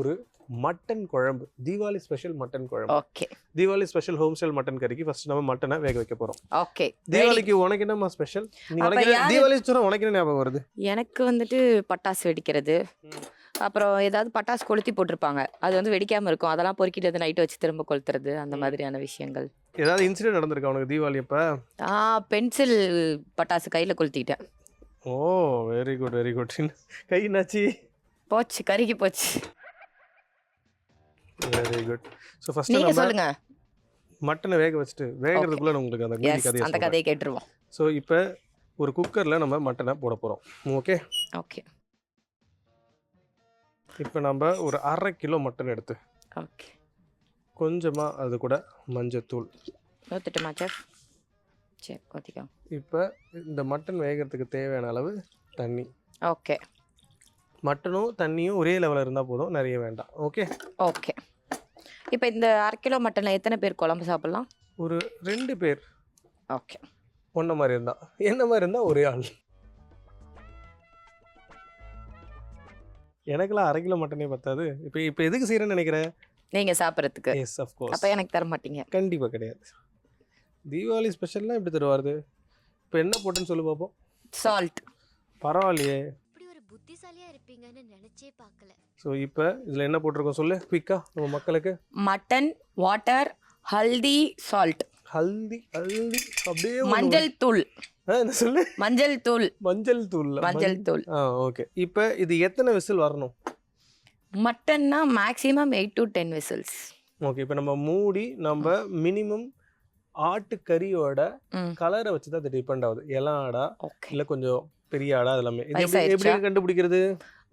ஒரு மட்டன் குழம்பு. Deepavali special mutton குழம்பு. Okay Deepavali special home style mutton கறிக்கு ஃபர்ஸ்ட் நம்ம மட்டனை வேக வைக்க போறோம். ஓகே தீபாவளிக்கு உனக்கு என்னம்மா ஸ்பெஷல் நீ உனக்கு தீபாவளி சொன்னா உனக்கு என்ன ஞாபகம் வருது? எனக்கு வந்துட்டு பட்டாசு வெடிக்கிறது. அப்புறம் ஏதாவது பட்டாசு கொளுத்தி போட்டிருப்பாங்க. அது வந்து வெடிக்காம இருக்கும். அதெல்லாம் பொறுக்கிட்டு வந்து நைட்டு வச்சு திரும்ப கொளுத்துறது. அந்த மாதிரியான விஷயங்கள். ஏதாவது இன்சிடென்ட் நடந்திருக்கா உனக்கு தீபாவளி அப்ப? ஆ பென்சில் பட்டாசு கையில கொளுத்திட்டேன். Oh very good very good கை என்னாச்சு? போச்சு கருகி போச்சு. வெரி குட் ஸோ ஃபர்ஸ்ட் நீங்க சொல்லுங்க. மட்டனை வேக வச்சுட்டு வேகிறதுக்குள்ள உங்களுக்கு அந்த எஸ் அந்த கதையை கேட்டுருவோம். ஸோ இப்போ ஒரு குக்கரில் நம்ம மட்டனை போட போகிறோம் ஓகே ஓகே இப்போ நம்ம ஒரு அரை கிலோ மட்டன் எடுத்து ஓகே கொஞ்சமாக அது கூட மஞ்சத்தூள். ஊத்துட்டுமா செஃப் சரி ஊற்றிக்கோ இப்போ இந்த மட்டன் வேகிறதுக்கு தேவையான அளவு தண்ணி. ஓகே மட்டனும் தண்ணியும் ஒரே லெவலில் இருந்தால் போதும். நிறைய வேண்டாம். ஓகே ஓகே இப்போ இந்த அரை கிலோ மட்டனில் எத்தனை பேர் குழம்பு சாப்பிட்லாம்? ஒரு ரெண்டு பேர். ஓகே. ஒன்றை மாதிரி இருந்தா. என்ன மாதிரி இருந்தால் ஒரே ஆள். எனக்கெல்லாம் அரை கிலோ மட்டனே பத்தாது. இப்போ இப்போ எதுக்கு செய்கிறேன்னு நினைக்கிறேன்? நீங்கள் சாப்பிட்றதுக்கு. எஸ் அஃப்கோர்ஸ் அப்போ எனக்கு தர மாட்டீங்க. கண்டிப்பாக கிடையாது. தீபாவளி ஸ்பெஷல்லாம் எப்படி தருவாருது இப்போ என்ன போட்டுன்னு சொல்லி பார்ப்போம் சால்ட் பரவாயில்லையே. புத்திசாலியா இருப்பீங்கன்னு நினைச்சே பார்க்கல. ஸோ இப்போ இதில் என்ன போட்டிருக்கோம் சொல்லு? குயிக்காக நம்ம மக்களுக்கு. Mutton water haldi salt haldi haldi அப்படியே ஒரு- மஞ்சள் தூள். ஆ, என்ன சொல்லு? மஞ்சள் தூள். மஞ்சள் தூள் மஞ்சள் தூள். ஆ ஓகே இப்போ இது எத்தனை விசில் வரணும்? மட்டன்னா maximum eight to ten whistles okay இப்போ நம்ம மூடி நம்ம மினிமம் ஆட்டுக்கறியோட ம். கலரை வச்சு தான் அது டிபெண்ட் ஆகுது. ஆடா ஓகே இல்லை கொஞ்சம் பெரிய ஆடா அது எல்லாமே இது எப்படி கண்டுபிடிக்கிறது?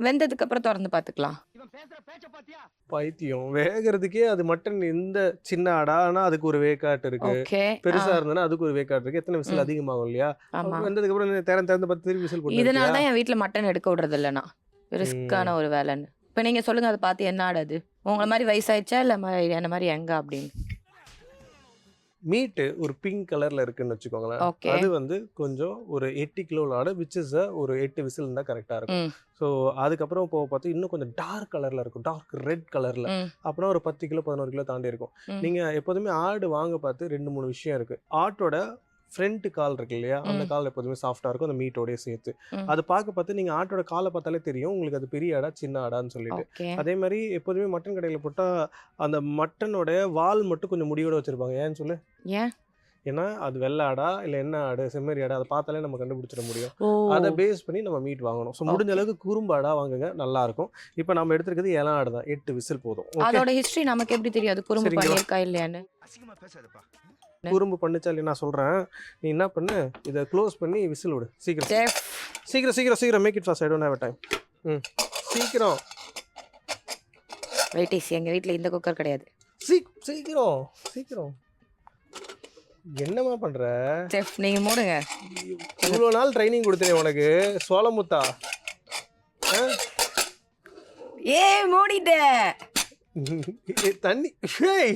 வெந்ததுக்கு அப்புறம் திறந்து பார்த்துக்கலாம். பைத்தியம். வேகிறதுக்கே அது மட்டன் எந்த சின்ன ஆடா ஆனா அதுக்கு ஒரு வேக்காட்டு இருக்கு. பெருசா இருந்ததுன்னா அதுக்கு ஒரு வேக்காட்டு இருக்கு. எத்தனை விசில். அதிகமாகும் இல்லையா? வந்ததுக்கு அப்புறம் திறந்து திறந்து பத்து திருப்பி விசில் போட்டு இதனால தான் என் வீட்டில் மட்டன் எடுக்க விடுறது இல்லைண்ணா ரிஸ்க்கான ஒரு வேலைன்னு. இப்போ நீங்கள் சொல்லுங்க அதை பார்த்து என்ன ஆடாது உங்களை மாதிரி வயசாயிடுச்சா இல்லை என்ன மாதிரி எங்க அப்படின்னு? மீட்டு ஒரு பிங்க் கலர்ல இருக்குன்னு வச்சுக்கோங்களேன். அது வந்து கொஞ்சம் ஒரு எட்டு கிலோ விச் இஸ் ஒரு எட்டு விசில் இருந்தா கரெக்டா இருக்கும். ஸோ அதுக்கப்புறம் போக பார்த்து இன்னும் கொஞ்சம் டார்க் கலர்ல இருக்கும். டார்க் ரெட் கலர்ல அப்புறம் ஒரு பத்து கிலோ பதினோரு கிலோ தாண்டி இருக்கும். நீங்க எப்போதுமே ஆடு வாங்க பார்த்து ரெண்டு மூணு விஷயம் இருக்கு. ஆட்டோட ஃப்ரண்ட் கால் இருக்கு இல்லையா அந்த. கால் எப்போதுமே சாஃப்டா இருக்கும். அந்த மீட்டோடய சேர்த்து. அது பார்க்க பார்த்து நீங்க ஆட்டோட காலை பார்த்தாலே தெரியும். உங்களுக்கு அது பெரிய ஆடா சின்ன ஆடான்னு சொல்லிட்டு. அதே மாதிரி எப்போதுமே மட்டன் கடையில் போட்டா அந்த மட்டனோட வால் மட்டும் கொஞ்சம் முடியோட வச்சிருப்பாங்க. ஏன்னு சொல்லு? ஏன்? ஏன்னா அது வெள்ளை ஆடா இல்லை என்ன ஆடு செம்மறி ஆடா அதை பார்த்தாலே நம்ம கண்டுபிடிச்சிட முடியும். அதை பேஸ் பண்ணி நம்ம மீட் வாங்கணும். ஸோ முடிஞ்ச. அளவுக்கு குறும்பாடா வாங்குங்க நல்லா இருக்கும். இப்போ நம்ம எடுத்துருக்கிறது இளம் ஆடு தான். எட்டு விசில் போதும். ஓகே அதோட ஹிஸ்டரி நமக்கு எப்படி தெரியும் அது குறும்பு? பண்ணியிருக்கா இல்லையான்னு? குறும்பு பண்ணுச்சா இல்லையா? நான் சொல்றேன். நீ என்ன பண்ணு? இதை க்ளோஸ் பண்ணி விசில் விடு. சீக்கிரம். சீக்கிரம் சீக்கிரம் சீக்கிரம். Make it fast I don't have time hmm. சீக்கிரம். வெயிட்டிஸ் எங்கள் வீட்டில் இந்த குக்கர் கிடையாது. சீ சீக்கிரம். சீக்கிரம். என்னம்மா பண்ற? செஃப் நீங்கள் மூடுங்க. இவ்வளோ நாள் ட்ரைனிங் கொடுத்தேன் உனக்கு சோளமுத்தா ஏ மூடிட்டேன் ஏ, தண்ணி ஹேய்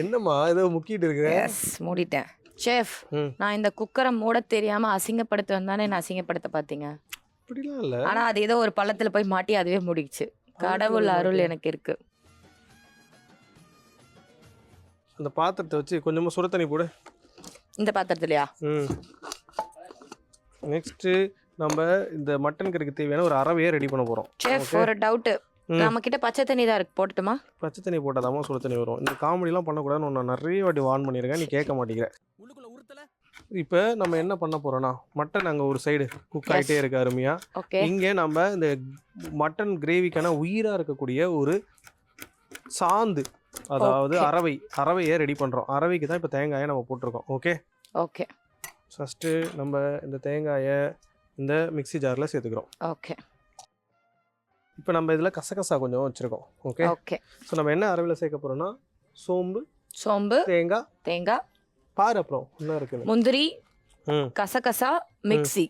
என்னம்மா ஏதோ முக்கிட்டு இருக்கிற எஸ் மூடிட்டேன். செஃப். நான் இந்த குக்கரை மூட தெரியாம அசிங்கப்படுத்த வந்தானே நான் அசிங்கப்படுத்த பார்த்தீங்க அப்படிலாம் இல்ல. ஆனா அது ஏதோ ஒரு பள்ளத்துல போய் மாட்டி அதுவே முடிச்சு கடவுள் அருள் எனக்கு இருக்கு. அந்த பாத்திரத்தை வச்சு கொஞ்சமா சுட தண்ணி போடு. இந்த பாத்திரத்துலயா? ம். நெக்ஸ்ட்டு நம்ம இந்த மட்டன் கறிக்கு தேவையான ஒரு அரவையே ரெடி பண்ண போகிறோம் செஃப். ஒரு டவுட் ம். நம்ம கிட்ட பச்சை தண்ணி தான் இருக்கு. போட்டுமா பச்சை தண்ணி போட்டாதாம சுட தண்ணி வரும். இந்த காமெடிலாம் பண்ணக்கூடாதுன்னு நான் நிறைய வாட்டி வார்ன் பண்ணியிருக்கேன். நீ கேட்க மாட்டேங்கிற. இப்போ நம்ம என்ன பண்ண போறோம்னா மட்டன் அங்கே ஒரு சைடு குக். ஆகிட்டே இருக்கு அருமையா. இங்கே நம்ம இந்த மட்டன் கிரேவிக்கான உயிராக இருக்கக்கூடிய ஒரு சாந்து அதாவது. அரவை அரவையை ரெடி பண்ணுறோம் அரவைக்கு தான் இப்போ தேங்காயை நம்ம போட்டிருக்கோம். ஓகே ஓகே ஃபஸ்ட்டு நம்ம இந்த தேங்காயை இந்த மிக்ஸி ஜாரில் சேர்த்துக்கிறோம். ஓகே இப்போ நம்ம இதில் கசகசா கொஞ்சம் வச்சுருக்கோம். ஓகே ஓகே ஸோ நம்ம என்ன அரவையில் சேர்க்க போகிறோம்னா சோம்பு சோம்பு தேங்காய் தேங்காய் பாரு அப்புறம் இன்னும் இருக்குது முந்திரி கசகசா மிக்ஸி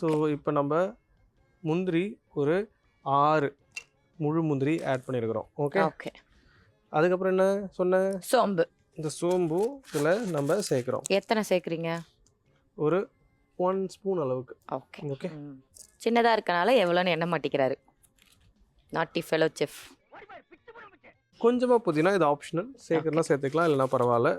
ஸோ இப்போ நம்ம முந்திரி ஒரு ஆறு முழு முந்திரி ஆட் பண்ணியிருக்கிறோம் ஓகே ஓகே அதுக்கப்புறம் என்ன சொன்ன? சோம்பு. இந்த சோம்பு இதில் நம்ம சேர்க்குறோம். எத்தனை சேர்க்குறீங்க? ஒரு ஒன் ஸ்பூன் அளவுக்கு. ஓகே ஓகே சின்னதா இருக்கனால எவ்வளோன்னு எண்ண மாட்டிக்கிறாரு. நாட்டி ஃபெலோ செஃப் கொஞ்சமாக புதினா இது ஆப்ஷனல் சேர்க்கறதுனா சேர்த்துக்கலாம் இல்லைனா பரவாயில்ல.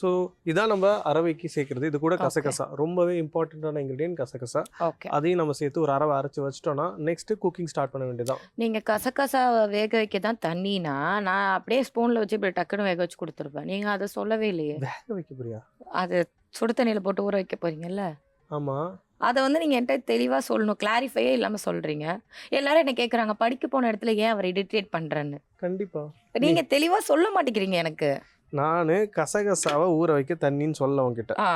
ஸோ இதான் நம்ம அரவைக்கு சேர்க்கறது. இது கூட. கசகசா. ரொம்பவே இம்பார்ட்டண்ட்டான இன்க்ரீடியன்ட் கசகசா. ஓகே அதையும் நம்ம சேர்த்து ஒரு அரவை அரைச்சி வச்சிட்டோம்னா நெக்ஸ்ட் குக்கிங் ஸ்டார்ட் பண்ண வேண்டியதான் நீங்க கசகசா வேக வைக்க தான் தண்ணினா நான் அப்படியே ஸ்பூன்ல வச்சு இப்படி டக்குன்னு வேக வச்சு கொடுத்துருப்பேன். நீங்க அதை சொல்லவே இல்லையே. வேக வைக்க போறியா? அது சுடு தண்ணியில போட்டு ஊற வைக்க போறீங்கல்ல? ஆமாம் அதை வந்து நீங்க என்கிட்ட தெளிவா சொல்லணும். கிளாரிஃபையே இல்லாம சொல்றீங்க. எல்லாரும் என்ன கேக்குறாங்க படிக்க போன இடத்துல ஏன் அவர் இரிட்டேட் பண்றேன்னு? கண்டிப்பாக நீங்க தெளிவா சொல்ல மாட்டேங்கிறீங்க எனக்கு. நான் கசகசாவை ஊற வைக்க தண்ணின்னு சொல்ல உன்கிட்ட. ஆ.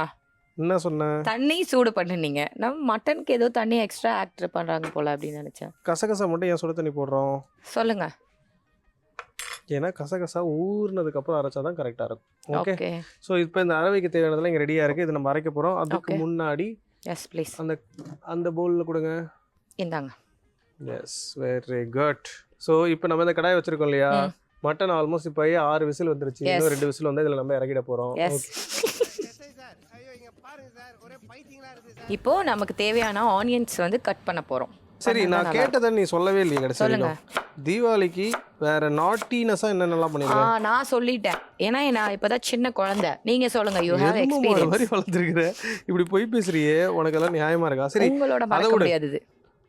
என்ன சொன்னேன் தண்ணி சூடு பண்ணுனீங்க நம்ம மட்டனுக்கு ஏதோ தண்ணி எக்ஸ்ட்ரா ஆக்ட் பண்றாங்க போல அப்படின்னு நினைச்சேன். கசகசா மட்டும் ஏன் சுட தண்ணி போடுறோம்? சொல்லுங்க. ஏன்னா கசகசா ஊறினதுக்கப்புறம் அரைச்சா தான் கரெக்டாக இருக்கும். ஓகே ஓகே ஸோ இப்போ இந்த அரவைக்கு தேவையானதெல்லாம் இங்கே ரெடியாக இருக்குது இது நம்ம அரைக்க போகிறோம் அதுக்கு Okay. முன்னாடி எஸ் ப்ளீஸ் அந்த அந்த பவுலில் கொடுங்க. இந்தாங்க. எஸ் வெரி குட் ஸோ இப்போ நம்ம இந்த கடாய் வச்சிருக்கோம் இல்லையா? ம். மட்டன் ஆல்மோஸ்ட் இப்போ ஆறு விசில் வந்துருச்சு. இன்னும் ரெண்டு விசில் வந்து இதில் நம்ம இறக்கிட போகிறோம் இப்போ நமக்கு தேவையான ஆனியன்ஸ் வந்து கட் பண்ண போறோம். சரி நான் கேட்டதை நீ சொல்லவே இல்லையே கடைசி தீபாவளிக்கு வேற நாட்டினஸாக என்னென்னலாம் ஆ பண்ணிருக்கேன் நான் சொல்லிட்டேன். ஏன்னா நான் இப்பதான் சின்ன குழந்தை. நீங்க சொல்லுங்க யூ ஹேவ் எக்ஸ்பீரியன்ஸ் மாதிரி வளர்ந்துருக்குற? இப்படி போய் பேசுறியே உனக்கெல்லாம் நியாயமா இருக்கா? சரி உங்களோட மறக்க விடு. முடியாதது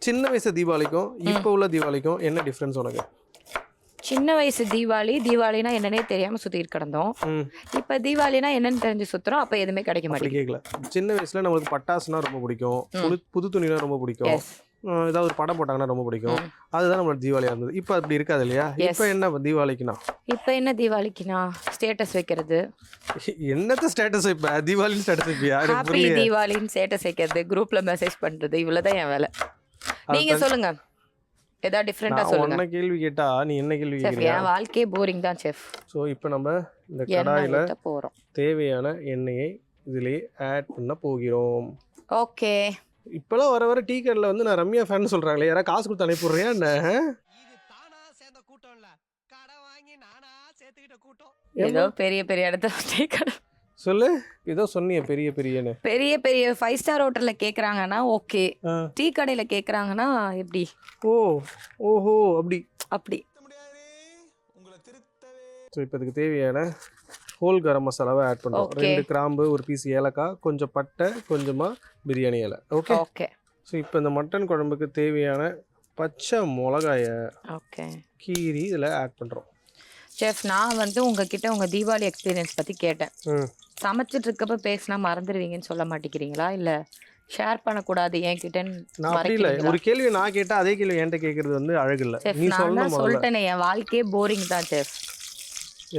சின்ன வயசு தீபாவளிக்கும் இப்போ உள்ள தீபாவளிக்கும் என்ன டிஃப்ரென்ஸ் உனக்கு? சின்ன வயசு தீபாவளி தீபாவளினா என்னன்னே தெரியாம சுத்திட்டு கிடந்தோம். இப்ப தீபாவளினா என்னன்னு தெரிஞ்சு சுத்துறோம் அப்ப எதுவுமே கிடைக்க மாட்டேங்குது. சின்ன வயசுல நம்மளுக்கு பட்டாசுனா ரொம்ப பிடிக்கும். புது துணினா ரொம்ப பிடிக்கும். ஏதாவது ஒரு படம் போட்டாங்கன்னா ரொம்ப பிடிக்கும். அதுதான் நம்மளோட தீபாவளியா இருந்தது. இப்போ அப்படி இருக்காது இல்லையா. இப்போ என்ன தீபாவளிக்குனா இப்ப என்ன தீபாவளிக்குனா ஸ்டேட்டஸ் வைக்கிறது. என்னத்த ஸ்டேட்டஸ் வைப்ப? தீபாவளி ஸ்டேட்டஸ் வைப்பியா? ஹாப்பி தீபாவளின்னு ஸ்டேட்டஸ் வைக்கிறது. குரூப்ல மெசேஜ் பண்றது. இவ்வளவுதான் என் வேலை. நீங்க சொல்லுங்க. ஏதாவது டிஃப்ரெண்டா நான் சொல்லுங்க. உன்ன கேள்வி கேட்டா நீ என்ன கேள்வி செஃப் கேட்குறியா? என் வாழ்க்கையே போரிங் தான் செஃப் ஸோ இப்போ நம்ம இந்த கடாயில போறோம். தேவையான எண்ணெயை இதிலேயே ஆட் பண்ண போகிறோம். ஓகே இப்போலாம் வர வர டீ கடையில் வந்து நான் ரம்யா ஃபேன் சொல்கிறாங்களே யாராவது காசு கொடுத்து அனுப்பிடுறியா என்ன? இது தானா சேர்ந்த கூட்டம் இல்ல கடை வாங்கி நானா சேர்த்துக்கிட்ட கூட்டம். ஏதோ பெரிய பெரிய இடத்துல stay கடை சொல்லு. ஏதோ சொன்னியே பெரிய பெரியன்னு. பெரிய பெரிய ஃபைவ் ஸ்டார் ஹோட்டல்ல கேக்குறாங்கன்னா ஓகே. டீ கடையில கேக்குறாங்கன்னா எப்படி? ஓ ஓஹோ அப்படி. அப்படி. உங்களை ஸோ இப்போ இதுக்கு தேவையான ஹோல் கரம் மசாலாவை ஆட் பண்ணுறோம். ரெண்டு கிராம்பு ஒரு பீஸ் ஏலக்காய் கொஞ்சம் பட்டை கொஞ்சமாக பிரியாணி இலை. ஓகே ஓகே ஸோ இப்போ இந்த மட்டன் குழம்புக்கு தேவையான பச்சை மிளகாயை ஓகே கீரி இதில் ஆட் பண்ணுறோம் செஃப் நான் வந்து உங்ககிட்ட உங்க தீபாவளி எக்ஸ்பீரியன்ஸ் பத்தி கேட்டேன். ம். சமைச்சிட்டு இருக்கப்ப பேசினா மறந்துடுவீங்கன்னு சொல்ல மாட்டேங்கிறீங்களா இல்ல ஷேர் பண்ணக்கூடாது என்கிட்ட ஒரு கேள்வி நான் கேட்டால் அதே கேள்வி என்கிட்ட கேட்கறது வந்து அழகு இல்லை. நீ சொல்லணும் சொல்லிட்டேனே என் வாழ்க்கையே போரிங் தான் செஃப்.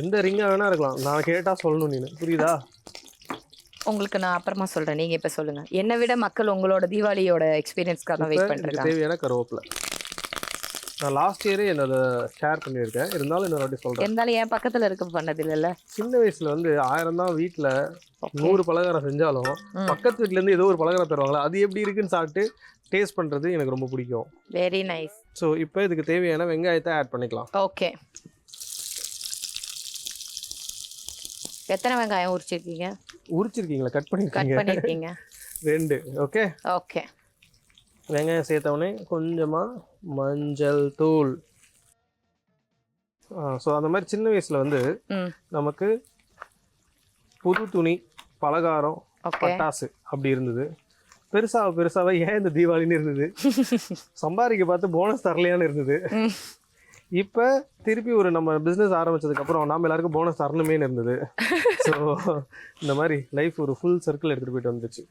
எந்த ரிங்காக வேணா இருக்கலாம். நான் கேட்டால் சொல்லணும் நீ புரியுதா? உங்களுக்கு நான் அப்புறமா சொல்றேன். நீங்க இப்ப சொல்லுங்க. என்னை விட மக்கள் உங்களோட தீபாவளியோட எக்ஸ்பீரியன்ஸ்க்காக வெயிட் பண்றாங்க தேவையான கருவேப்பிலை. நான் லாஸ்ட் இயரே என்னோட ஷேர் பண்ணியிருக்கேன். இருந்தாலும் இன்னொரு வாட்டி சொல்கிறேன் இருந்தாலும் என் பக்கத்துல இருக்க பண்ணது இல்லைல்ல சின்ன வயசுல வந்து ஆயிரம் தான் வீட்டில் நூறு பலகாரம் செஞ்சாலும். பக்கத்து வீட்லேருந்து ஏதோ ஒரு பலகாரம் தருவாங்களா அது எப்படி இருக்குன்னு சாப்பிட்டு டேஸ்ட் பண்ணுறது எனக்கு ரொம்ப பிடிக்கும். வெரி நைஸ் ஸோ இப்போ இதுக்கு தேவையான வெங்காயத்தை ஆட் பண்ணிக்கலாம். ஓகே எத்தனை வெங்காயம் உரிச்சிருக்கீங்க? உரிச்சிருக்கீங்களா? கட் கட் பண்ணிருக்கீங்க பண்ணிருக்கீங்க. ரெண்டு. ஓகே ஓகே வெங்காயம் சேர்த்தவொடனே கொஞ்சமாக மஞ்சள் தூள். ஸோ அந்த மாதிரி சின்ன வயசில் வந்து நமக்கு புது துணி பலகாரம் பட்டாசு அப்படி இருந்தது. பெருசாக பெருசாக ஏன் இந்த தீபாவளின்னு இருந்தது? சம்பாதிக்க பார்த்து போனஸ் தரலையான்னு இருந்தது. இப்போ திருப்பி ஒரு நம்ம பிஸ்னஸ் ஆரம்பிச்சதுக்கப்புறம் நாம எல்லாருக்கும் போனஸ் தரணுமேன்னு இருந்தது. ஸோ இந்த மாதிரி லைஃப் ஒரு ஃபுல் சர்க்கிள் எடுத்துகிட்டு போயிட்டு வந்துச்சு.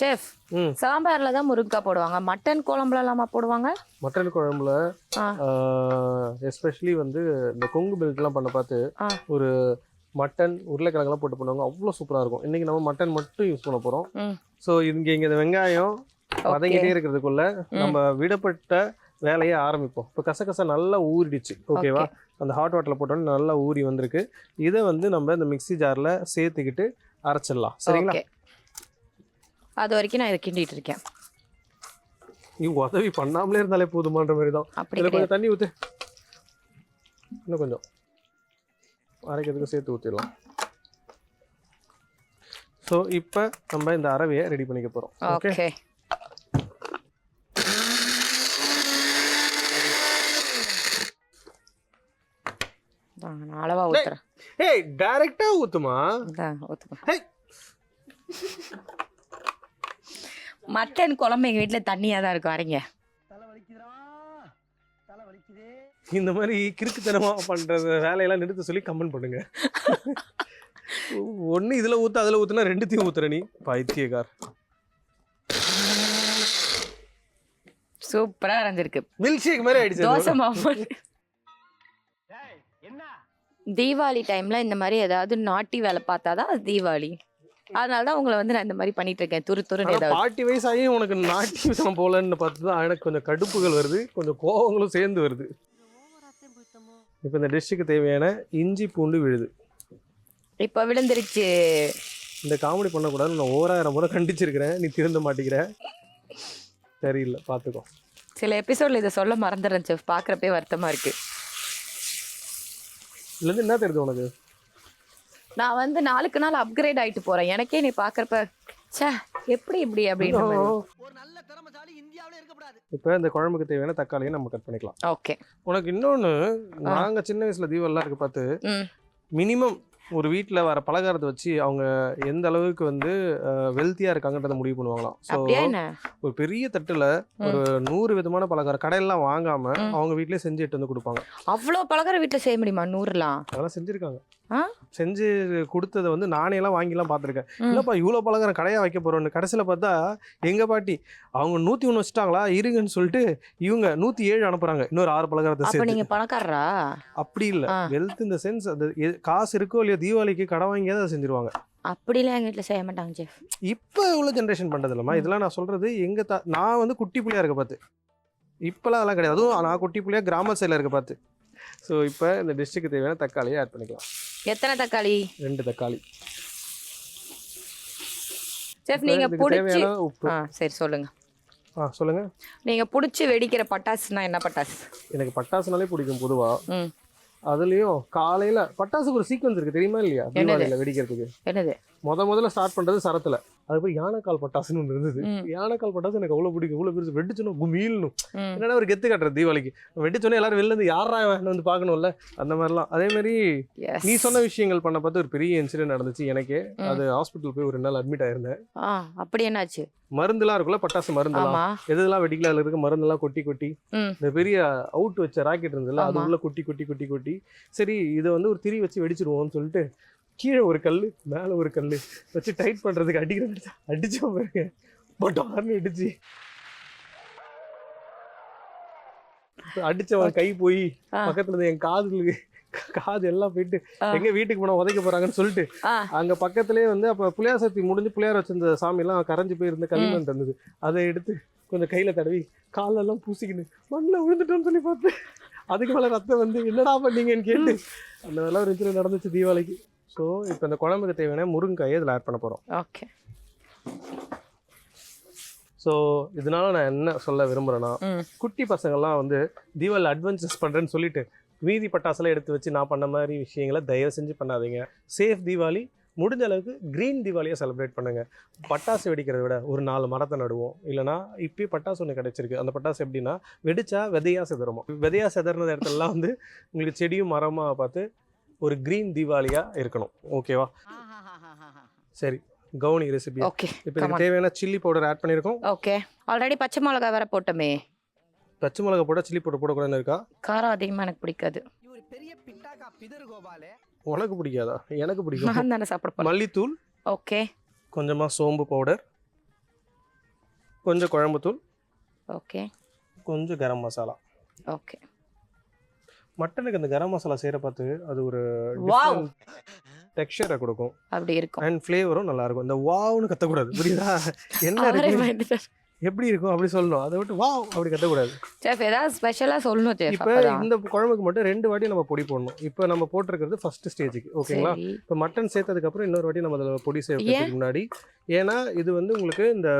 செஃப் சாம்பார்ல தான் முருங்கக்காய் போடுவாங்க. மட்டன் குழம்புல இல்லாம போடுவாங்க? மட்டன் குழம்புல எஸ்பெஷலி வந்து இந்த கொங்கு பெல்ட்லாம் பண்ண பார்த்து. ஒரு மட்டன் உருளைக்கிழங்கெல்லாம் போட்டு பண்ணுவாங்க. அவ்வளோ சூப்பராக இருக்கும். இன்றைக்கி நம்ம மட்டன் மட்டும் யூஸ் பண்ண போகிறோம் ஸோ இங்கே இங்கே இந்த வெங்காயம் வதங்கிட்டே இருக்கிறதுக்குள்ள நம்ம விடப்பட்ட வேலையை ஆரம்பிப்போம். இப்போ கசகசா நல்லா ஊறிடுச்சு. ஓகேவா அந்த ஹாட் வாட்டரில் போட்டோன்னே நல்லா ஊறி வந்திருக்கு. இதை வந்து நம்ம இந்த மிக்ஸி ஜாரில் சேர்த்துக்கிட்டு அரைச்சிடலாம். சரிங்களா? அது வரைக்கும் நான் இதை கிண்டிட்டு இருக்கேன் நீ உதவி பண்ணாமலே இருந்தாலே போதுமான்ற மாதிரி தான் அப்படி கொஞ்சம் தண்ணி ஊற்று இன்னும் கொஞ்சம். அரைக்கிறதுக்கு சேர்த்து ஊற்றிடலாம் ஸோ இப்போ நம்ம இந்த அரவியை ரெடி பண்ணிக்க போகிறோம் ஓகே நான் அளவா ஊத்துறேன். ஏய் டைரக்டா ஊத்துமா? ஊத்துமா மட்டன் குழம்பு எங்க வீட்டுல தண்ணியா தான் இருக்கும். வலிக்குதே இந்த மாதிரி கிறுக்குத்தனமா பண்ற வேலையெல்லாம் நிறுத்த சொல்லி கமெண்ட் பண்ணுங்க. ஒண்ணு இதுல ஊத்து அதுல ஊத்துனா ரெண்டுத்தையும் ஊத்துற நீ. பைத்தியக்கார். சூப்பரா அரைஞ்சிருக்கு மில்க் ஷேக் மாதிரி ஆயிடுச்சு. தோசை மாவு தீபாவளி டைம்ல இந்த மாதிரி ஏதாவது நாட்டி வேலை பார்த்தாதான் அது தீபாவளி. அதனால தான் உங்களை வந்து நான் இந்த மாதிரி பண்ணிட்டு இருக்கேன் துரு ஆனா ஏதாவது. பாட்டி வயசாகி உனக்கு நாட்டியம் போலன்னு பார்த்து தான் எனக்கு கொஞ்சம் கடுப்புகள் வருது கொஞ்சம் கோவங்களும் சேர்ந்து வருது. இப்போ இந்த டிஷ்ஷுக்கு தேவையான இஞ்சி பூண்டு விழுது. இப்ப விழுந்துருச்சு. இந்த காமெடி பண்ணக்கூடாதுன்னு நான் ஓராயிரம் முறை கண்டிச்சிருக்கிறேன். நீ திருந்த மாட்டேங்கிற. சரியில்லை பார்த்துக்கோ சில எபிசோட்ல இதை சொல்ல மறந்துடுறேன் செஃப். பாக்குறப்பே வருத்தமா இருக்கு. இதுலேருந்து என்ன தெரியுது உனக்கு? நான் வந்து நாளுக்கு நாள் அப்கிரேட் ஆயிட்டு போறேன். எனக்கே நீ பாக்குறப்ப ச்சே எப்படி இப்படி அப்படின்னு ஒரு நல்ல திறமைசாலி இந்தியாவிலே இருக்கக்கூடாது இப்போ இந்த குழம்புக்கு தேவையான தக்காளியை நம்ம கட் பண்ணிக்கலாம். ஓகே. உனக்கு இன்னொன்று நாங்கள் சின்ன வயசில் தீபாவளிலாம் இருக்கு பார்த்து ம். மினிமம் ஒரு வீட்டில் வர பலகாரத்தை வச்சு அவங்க எந்த அளவுக்கு வந்து வெல்த்தியாக இருக்காங்கன்றத முடிவு பண்ணுவாங்களாம். ஸோ ஒரு பெரிய தட்டில் ஒரு நூறு விதமான பலகாரம் கடையெல்லாம் வாங்காம. அவங்க வீட்டிலே செஞ்சு எடுத்து வந்து கொடுப்பாங்க. அவ்வளோ பலகாரம் வீட்டுல செய்ய முடியுமா நூறுலாம்? அதெல்லாம் செஞ்சுருக்காங்க? செஞ்சு கொடுத்ததை வந்து நானே எல்லாம் வாங்கிலாம் பார்த்துருக்கேன். இல்லப்பா இவ்வளோ பலகாரம் கடையாக வைக்க போறோம்னு கடைசியில் பார்த்தா எங்க பாட்டி அவங்க நூற்றி ஒன்று வச்சுட்டாங்களா இருங்கன்னு சொல்லிட்டு இவங்க நூற்றி ஏழு அனுப்புறாங்க. இன்னொரு ஆறு பலகாரத்தை அப்ப பணக்காரரா? அப்படி இல்லை. வெல்த் இந்த சென்ஸ் அது காசு இருக்கோ இல்லையோ தீபாவளிக்கு கடை வாங்கியாவது அதை செஞ்சிருவாங்க. அப்படிலாம் எங்க வீட்டுல செய்ய மாட்டாங்க செஃப். இப்போ உள்ள ஜென்ரேஷன் பண்ணுறது இல்லைம்மா. இதெல்லாம் நான் சொல்றது எங்க தா நான் வந்து குட்டி புள்ளையா இருக்க பார்த்து. இப்போலாம் அதெல்லாம் கிடையாது. அதுவும் நான் குட்டி புள்ளையா கிராம சைடில் இருக்க பார்த்து. ஸோ இப்போ இந்த டிஷ்ஷுக்கு தேவையான தக்காளியை ஆட் பண்ணிக்கலாம். எத்தனை தக்காளி? ரெண்டு தக்காளி. செஃப் நீங்க புடிச்சு ஆ சரி சொல்லுங்க. ஆ சொல்லுங்க. நீங்க புடிச்சு வெடிக்கிற பட்டாசுனா என்ன பட்டாசு? எனக்கு பட்டாசுனாலே பிடிக்கும் பொதுவா. அதுலயும் காலையில பட்டாசுக்கு ஒரு சீக்வன்ஸ் இருக்கு தெரியுமா இல்லையா? தீபாவளியில வெடிக்கிறதுக்கு. என்னது? முத முதல்ல ஸ்டார்ட் பண்றது சரத்துல. அதுக்கப்புறம் யானைக்கால் பட்டாசுன்னு ஒன்று இருந்தது. யானைக்கால் பட்டாசு எனக்கு அவ்வளவு பிடிக்கும். இவ்வளவு பெருசு வெடிச்சோன்னா குமீல்னு ம். என்னடா ஒரு கெத்து காட்டுறது தீபாவளிக்கு? வெடிச்சோன்னே எல்லாரும் வெளில இருந்து யாரா இவன்? வந்து பார்க்கணும்ல. அந்த மாதிரிலாம். அதே மாதிரி. நீ சொன்ன விஷயங்கள் பண்ண பார்த்து ஒரு பெரிய இன்சிடென்ட் நடந்துச்சு எனக்கே. அது ஹாஸ்பிட்டல் போய் ஒரு ரெண்டு நாள் அட்மிட் ஆயிருந்தேன். அப்படி என்னாச்சு? மருந்துலாம் இருக்குல்ல பட்டாசு மருந்துலாம். ஆமா. எதெல்லாம் வெடிக்கல அதுல இருக்க மருந்தெல்லாம் கொட்டி கொட்டி. இந்த பெரிய அவுட் வச்ச ராக்கெட் இருந்ததுல அது. உள்ள கொட்டி கொட்டி கொட்டி கொட்டி. சரி இதை வந்து ஒரு திரி வச்சு வெடிச்சிருவோம்னு சொல்லிட்டு கீழே ஒரு கல் மேலே ஒரு கல் வச்சு டைட் பண்றதுக்கு அடிக்கிறது அடிச்சோம் பாருங்க. பட்டார்னு அடிச்சு இப்ப அடிச்சவன் கை போய். பக்கத்துல இருந்து என் காதுல காது எல்லாம் போயிட்டு. எங்க வீட்டுக்கு போனா உதைக்க போறாங்கன்னு சொல்லிட்டு அங்க பக்கத்துலயே வந்து அப்ப புளியார் சக்தி முடிஞ்சு புளியார் வச்சிருந்த சாமி எல்லாம் கரைஞ்சு போயிருந்த களிமண் இருந்தது அதை எடுத்து கொஞ்சம் கையில தடவி காலெல்லாம் பூசிக்கின்னு மண்ணில் விழுந்துட்டோம்னு சொல்லி பார்த்தேன் அதுக்கு மேல ரத்தம் வந்து என்னடா பண்ணீங்கன்னு கேட்டு. அந்த மாதிரிலாம் ஒரு இன்சிடென்ட் நடந்துச்சு தீபாவளிக்கு. ஸோ இப்போ இந்த குழம்புக்கு தேவையான முருங்கையை இதில் ஆட் பண்ண போகிறோம் ஓகே ஸோ இதனால நான் என்ன சொல்ல விரும்புகிறேன்னா குட்டி பசங்கள்லாம் வந்து தீபாவளி அட்வென்ச்சர்ஸ் பண்ணுறேன்னு சொல்லிட்டு மீதி பட்டாசுலாம் எடுத்து வச்சு நான் பண்ண மாதிரி விஷயங்களை தயவு செஞ்சு பண்ணாதீங்க. சேஃப் தீபாவளி முடிஞ்ச அளவுக்கு க்ரீன் தீபாவளியை செலிப்ரேட் பண்ணுங்க. பட்டாசு வெடிக்கிறத விட ஒரு நாலு மரத்தை நடுவோம். இல்லைனா இப்பயே பட்டாசு ஒன்று கிடைச்சிருக்கு. அந்த பட்டாசு எப்படின்னா வெடிச்சா விதையா சிதறமா விதையா சிதறின இடத்துலலாம் வந்து உங்களுக்கு செடியும் மரமாக பார்த்து ஒரு க்ரீன் தீபாவளியா இருக்கணும். ஓகேவா சரி கவுனி ரெசிபி ஓகே இப்போ இதுக்கு தேவையான சில்லி பவுடர் ஆட் பண்ணியிருக்கோம் ஓகே ஆல்ரெடி பச்சை மிளகா வேற போட்டோமே. பச்சை மிளகா போட்டால் சில்லி பவுடர் போடக்கூடாதுன்னு இருக்கா? காரம் அதிகமா எனக்கு பிடிக்காது. இவர் பெரிய பிட்டாக்கா பிதறு கோபாலே. உனக்கு பிடிக்காதா? எனக்கு பிடிக்கும். நான் தானே சாப்பிட போறேன். மல்லித்தூள். ஓகே கொஞ்சமாக சோம்பு பவுடர் கொஞ்சம் குழம்புத்தூள். ஓகே கொஞ்சம் கரம் மசாலா. ஓகே மட்டனுக்கு அந்த கரம் மசாலா செய்கிற பார்த்து அது ஒரு வாவ். டெக்ஸ்சரை கொடுக்கும். அப்படி இருக்கும். அண்ட் ஃப்ளேவரும் நல்லா இருக்கும் இந்த வாவ்னு கத்தக்கூடாது. புரியுதா? என்ன இருக்கு. எப்படி இருக்கும்? அப்படி சொல்லணும். அதை விட்டு வாவ் அப்படி கத்தக்கூடாது. செஃப் ஏதாவது ஸ்பெஷலா சொல்லணும் செஃப் இப்போ இந்த குழம்புக்கு மட்டும் ரெண்டு வாட்டி நம்ம பொடி போடணும். இப்போ நம்ம போட்டிருக்கிறது ஃபர்ஸ்ட் ஸ்டேஜுக்கு ஓகேங்களா? இப்போ மட்டன் சேர்த்ததுக்கப்புறம் இன்னொரு வாட்டி நம்ம அதில் பொடி சேர்க்கறதுக்கு முன்னாடி. ஏன்னா இது வந்து உங்களுக்கு இந்த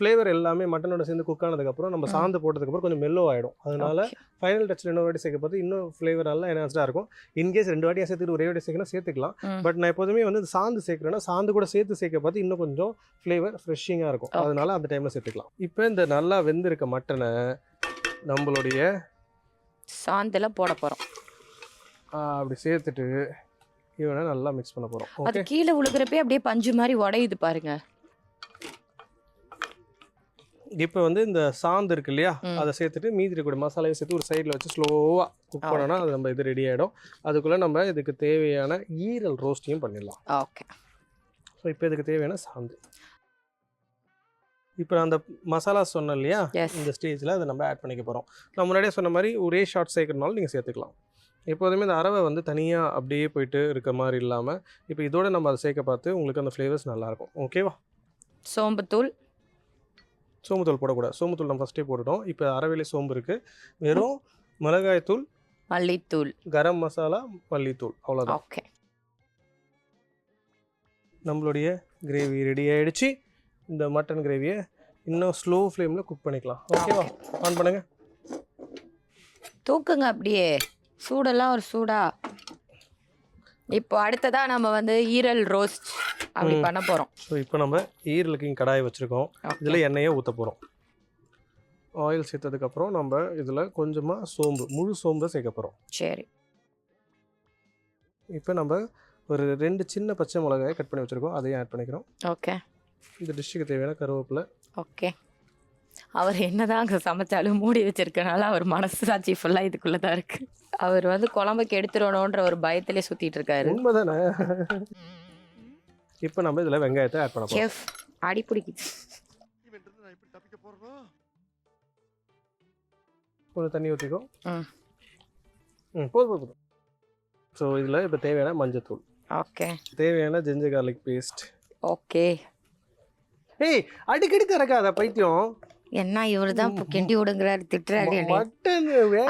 ஃப்ளேவர் எல்லாமே மட்டனோட சேர்ந்து குக் ஆனதுக்கப்புறம் நம்ம. சாந்து போட்டதுக்கப்புறம் கொஞ்சம் மெல்லோ ஆகிடும் அதனால. ஃபைனல் டச்சில் இன்னொரு வாட்டி சேர்க்க பார்த்து இன்னும் ஃப்ளேவர் நல்லா என்ஹான்ஸ்டாக இருக்கும். இன்கேஸ் ரெண்டு வாட்டியாக சேர்த்துட்டு ஒரே வாட்டி சேர்க்கணும் சேர்த்துக்கலாம். பட் நான் எப்போதுமே வந்து சாந்து சேர்க்குறேன்னா சாந்து கூட சேர்த்து சேர்க்க பார்த்து இன்னும் கொஞ்சம் ஃப்ளேவர் ஃப்ரெஷ்ஷிங்காக இருக்கும். அதனால அந்த டைமில் சேர்த்துக்கலாம். இப்போ இந்த நல்லா வெந்திருக்க மட்டனை நம்மளுடைய சாந்துல போட போறோம். ஆ, அப்படி சேர்த்துட்டு இவனை நல்லா மிக்ஸ் பண்ண போகிறோம் அது கீழே விழுகிறப்பே அப்படியே பஞ்சு மாதிரி உடையுது பாருங்க. இப்போ வந்து இந்த சாந்து இருக்கு இல்லையா. அதை சேர்த்துட்டு மீதி இருக்கக்கூடிய மசாலையை சேர்த்து ஒரு சைடில் வச்சு ஸ்லோவாக குக் பண்ணோன்னா அது நம்ம இது ரெடி ஆகிடும் அதுக்குள்ளே நம்ம இதுக்கு தேவையான ஈரல் ரோஸ்ட்டையும் பண்ணிடலாம். ஓகே ஸோ இப்போ இதுக்கு தேவையான சாந்து. இப்போ நான் அந்த மசாலா சொன்னேன் இல்லையா? இந்த ஸ்டேஜில் அதை நம்ம ஆட் பண்ணிக்க போகிறோம் நான் முன்னாடியே சொன்ன மாதிரி ஒரே ஷார்ட் சேர்க்கறனாலும் நீங்கள் சேர்த்துக்கலாம். எப்போதுமே இந்த அரவை வந்து தனியாக அப்படியே போயிட்டு இருக்க மாதிரி இல்லாமல் இப்போ இதோட நம்ம அதை சேர்க்க பார்த்து உங்களுக்கு அந்த ஃப்ளேவர்ஸ் நல்லாயிருக்கும் ஓகேவா சோம்புத்தூள் சோம்புத்தூள் போடக்கூடாது. சோம்புத்தூள் நம்ம ஃபஸ்ட்டே போட்டுட்டோம். இப்போ அரைவேலை சோம்பு இருக்குது வெறும் மிளகாய்த்தூள் மல்லித்தூள். கரம் மசாலா மல்லித்தூள். அவ்வளோதான் ஓகே. நம்மளுடைய கிரேவி ரெடி ஆயிடுச்சு. இந்த மட்டன் கிரேவியை இன்னும் ஸ்லோ ஃப்ளேமில் குக் பண்ணிக்கலாம். ஓகேவா ஆன் பண்ணுங்க. தூக்குங்க அப்படியே. சூடெல்லாம் ஒரு சூடா. இப்போ அடுத்ததா நம்ம வந்து ஈரல் ரோஸ்ட் அப்படி. பண்ண போறோம். ஸோ இப்போ நம்ம ஈரலுக்கு கடாயை வச்சுருக்கோம். இதில் எண்ணெயை ஊற்ற போகிறோம் ஆயில் சேர்த்ததுக்கப்புறம் நம்ம இதில் கொஞ்சமாக சோம்பு முழு சோம்பை சேர்க்க போகிறோம் சரி. இப்போ நம்ம ஒரு ரெண்டு சின்ன பச்சை மிளகாயை கட் பண்ணி வச்சுருக்கோம். அதையும் ஆட் பண்ணிக்கிறோம். ஓகே இந்த டிஷ்ஷுக்கு தேவையான கருவேப்பிலை ஓகே அவர் என்னதான் அங்கே சமைச்சாலும் மூடி வச்சிருக்கனால அவர் மனசு சாட்சி ஃபுல்லாக இதுக்குள்ளே தான் இருக்கு. அவர் வந்து குழம்புக்கு எடுத்துடணுன்ற ஒரு பயத்திலே சுத்திட்டு இருக்காரு. உண்மைதானே? இப்போ நம்ம இதில் வெங்காயத்தை ஆட் பண்ண போகிறோம் செஃப் அடி பிடிக்குது. கொஞ்சம் தண்ணி ஊற்றிக்கோ ம். போதும் போதும் ஸோ இதில் இப்போ தேவையான மஞ்சத்தூள். ஓகே. தேவையான ஜிஞ்சர் கார்லிக் பேஸ்ட் ஓகே. ஏய் அடிக்கடி கறக்காத பைத்தியம். என்ன இவரு தான் இப்போ கிண்டி விடுங்கிறாரு திட்டுறாரு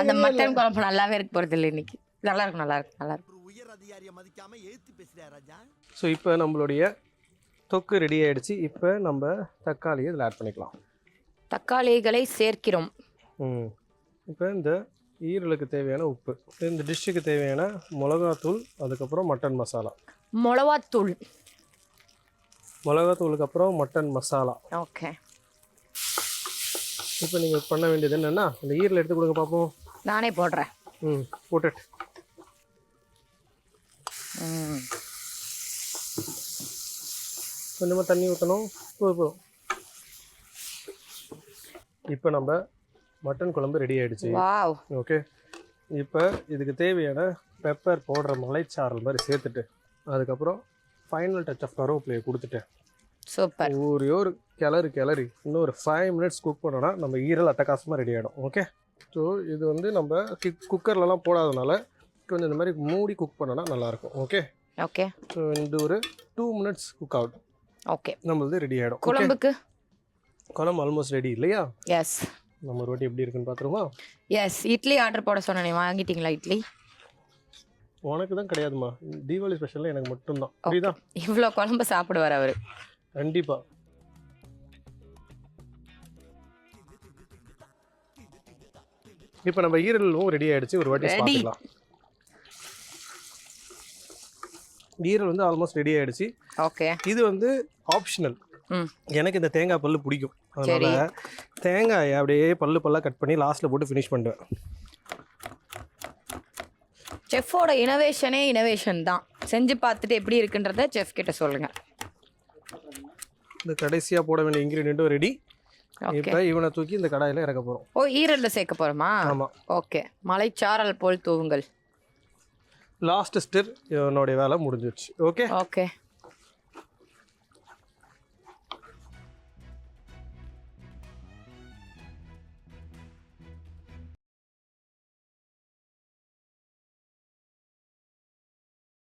அந்த மட்டன் குழம்பு நல்லாவே இருக்க போறது இல்லை இன்னைக்கு. நல்லா இருக்கும் நல்லா இருக்கும் நல்லா இருக்கும். ஒரு உயர் அதிகாரியை மதிக்காம எழுத்து பேசுறியா ராஜா. ஸோ இப்போ நம்மளுடைய தொக்கு ரெடி ஆயிடுச்சு. இப்போ நம்ம தக்காளியை இதில் ஆட் பண்ணிக்கலாம். தக்காளிகளை சேர்க்கிறோம். ம். இப்போ இந்த ஈரலுக்கு தேவையான உப்பு இந்த டிஷ்ஷுக்கு தேவையான மிளகாத்தூள் அதுக்கப்புறம் மட்டன் மசாலா. மிளவாத்தூள் மிளகாத்தூளுக்கு அப்புறம் மட்டன் மசாலா. ஓகே இப்போ நீங்கள் பண்ண வேண்டியது என்னென்னா இந்த ஈரல் எடுத்து கொடுங்க பார்ப்போம் நானே போடுறேன். ம் போட்டுட்டு கொஞ்சமாக தண்ணி ஊற்றணும் போதும் போதும். இப்போ நம்ம மட்டன் குழம்பு ரெடி ஆயிடுச்சு. ஓகே. இப்போ இதுக்கு தேவையான பெப்பர் போடுற மலைச்சாரல் மாதிரி சேர்த்துட்டு அதுக்கப்புறம் ஃபைனல் டச் ஆஃப் கருவேப்பிலையை கொடுத்துட்டு சூப்பர். ஒரே ஒரு கிளறு கிளறி. இன்னும் ஒரு ஃபைவ் மினிட்ஸ் குக் பண்ணோன்னா நம்ம ஈரல் அட்டகாசமாக ரெடி ஆகிடும் ஓகே ஸோ இது வந்து நம்ம கிக் குக்கர்லலாம் போடாதனால கொஞ்சம் இந்த மாதிரி மூடி குக் பண்ணோன்னா நல்லாயிருக்கும் ஓகே ஓகே ஸோ இது ஒரு டூ மினிட்ஸ் குக் ஆகட்டும் ஓகே நம்மளது ரெடி ஆகிடும் குழம்புக்கு? குழம்பு ஆல்மோஸ்ட் ரெடி இல்லையா? எஸ் நம்ம ஒரு வாட்டி எப்படி இருக்குன்னு பார்த்துருமா எஸ் இட்லி ஆர்டர் போட சொன்னேன் வாங்கிட்டீங்களா இட்லி? உனக்கு தான் கிடையாதுமா தீபாவளி ஸ்பெஷலில் எனக்கு மட்டும்தான். புரியுதா? இவ்வளோ குழம்பு சாப்பிடுவார் அவர். கண்டிப்பாக இப்போ நம்ம ஈரலும் ரெடி ஆயிடுச்சு. ஒரு வாட்டி. பார்த்துக்கலாம் ஈரல் வந்து ஆல்மோஸ்ட் ரெடி ஆயிடுச்சு. ஓகே இது வந்து ஆப்ஷனல் எனக்கு இந்த தேங்காய் பல்லு பிடிக்கும். அதனால தேங்காயை அப்படியே பல்லு பல்லா கட் பண்ணி லாஸ்ட்டில் போட்டு ஃபினிஷ் பண்ணுவேன் செஃப்போட இனோவேஷனே இனோவேஷன் தான். செஞ்சு பார்த்துட்டு எப்படி இருக்குன்றத செஃப் கிட்ட சொல்லுங்க. இந்த கடைசியாக போட வேண்டிய இன்க்ரீடியண்ட்டும் ரெடி. இப்போ இவனை தூக்கி இந்த கடாயில் இறக்க போகிறோம் ஓ ஈரல்ல சேர்க்க போறோமா? ஆமாம் ஓகே மலைச்சாரல் போல் தூவுங்கள். லாஸ்ட் ஸ்டெர் இவனுடைய வேலை முடிஞ்சிருச்சு. Okay okay